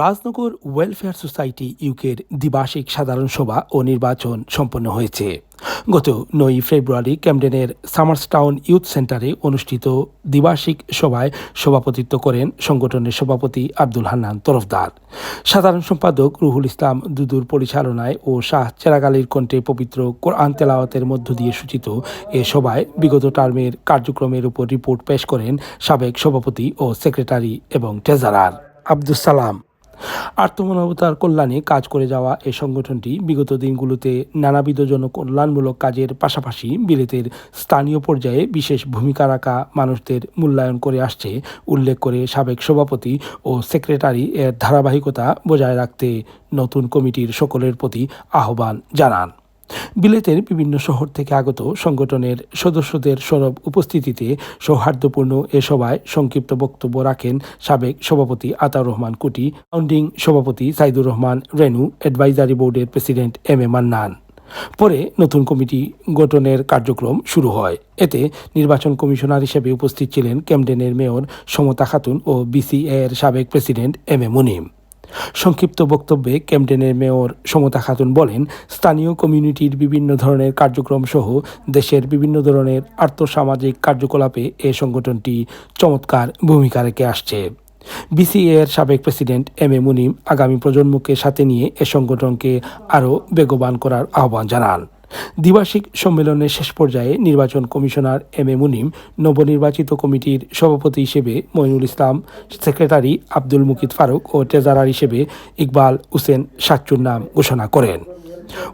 Rajnagar welfare society ইউকের দ্বিবার্ষিক সাধারণ সভা ও নির্বাচন সম্পন্ন হয়েছে। গত নয় ফেব্রুয়ারি ক্যামডেনের সামার্সটাউন ইউথ সেন্টারে অনুষ্ঠিত দ্বিবার্ষিক সভায় সভাপতিত্ব করেন সংগঠনের সভাপতি আব্দুল হান্নান তরফদার। সাধারণ সম্পাদক রুহুল ইসলাম দুদুর পরিচালনায় ও শাহ চেরাগালির কণ্ঠে পবিত্র কোরআন তেলাওয়াতের মধ্য দিয়ে সূচিত এ সভায় বিগত টার্মের কার্যক্রমের উপর রিপোর্ট পেশ করেন সাবেক সভাপতি ও সেক্রেটারি এবং ট্রেজারার। আব্দুল সালাম। আত্মমানবতার কল্যাণে কাজ করে যাওয়া এই সংগঠনটি বিগত দিনগুলোতে নানাবিধ জনকল্যাণমূলক কাজের পাশাপাশি বিলেতের স্থানীয় পর্যায়ে বিশেষ ভূমিকা রাখা মানুষদের মূল্যায়ন করে আসছে, উল্লেখ করে সাবেক সভাপতি ও সেক্রেটারি এর ধারাবাহিকতা বজায় রাখতে নতুন কমিটির সকলের প্রতি আহ্বান জানান। বিলেতের বিভিন্ন শহর থেকে আগত সংগঠনের সদস্যদের সরব উপস্থিতিতে সৌহার্দ্যপূর্ণ এ সভায় সংক্ষিপ্ত বক্তব্য রাখেন সাবেক সভাপতি আতাউর রহমান কুটি, ফাউন্ডিং সভাপতি সাইদুর রহমান রেনু অ্যাডভাইজারি বোর্ডের প্রেসিডেন্ট এম এ মান্নান। পরে নতুন কমিটি গঠনের কার্যক্রম শুরু হয়। এতে নির্বাচন কমিশনার হিসেবে উপস্থিত ছিলেন ক্যামডেনের মেয়র সমতা খাতুন ও বিসিএ এর সাবেক প্রেসিডেন্ট এম এ মুনিম। সংক্ষিপ্ত বক্তব্যে ক্যামডেনের মেয়র সমতা খাতুন বলেন, স্থানীয় কমিউনিটির বিভিন্ন ধরনের কার্যক্রম সহ দেশের বিভিন্ন ধরনের আর্থসামাজিক কার্যকলাপে এ সংগঠনটি চমৎকার ভূমিকা রেখে আসছে। বিসিএ এর সাবেক প্রেসিডেন্ট এম এ মুনিম আগামী প্রজন্মকে সাথে নিয়ে এ সংগঠনকে আরও বেগবান করার আহ্বান জানান। দ্বিবার্ষিক সম্মেলনের শেষ পর্যায়ে নির্বাচন কমিশনার এম এ মুনিম, নবনির্বাচিত কমিটির সভাপতি হিসেবে মইনুল ইসলাম, সেক্রেটারি আব্দুল মুকিদ ফারুক ও ট্রেজারার হিসেবে ইকবাল হোসেন সাচ্চুর নাম ঘোষণা করেন।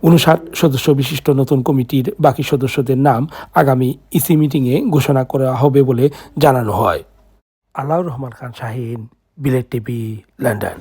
উনষাট সদস্য বিশিষ্ট নতুন কমিটির বাকি সদস্যদের নাম আগামী ইসি মিটিংয়ে ঘোষণা করা হবে বলে জানানো হয়। Alaur Rahman Khan Shahin বিলেট TV, London.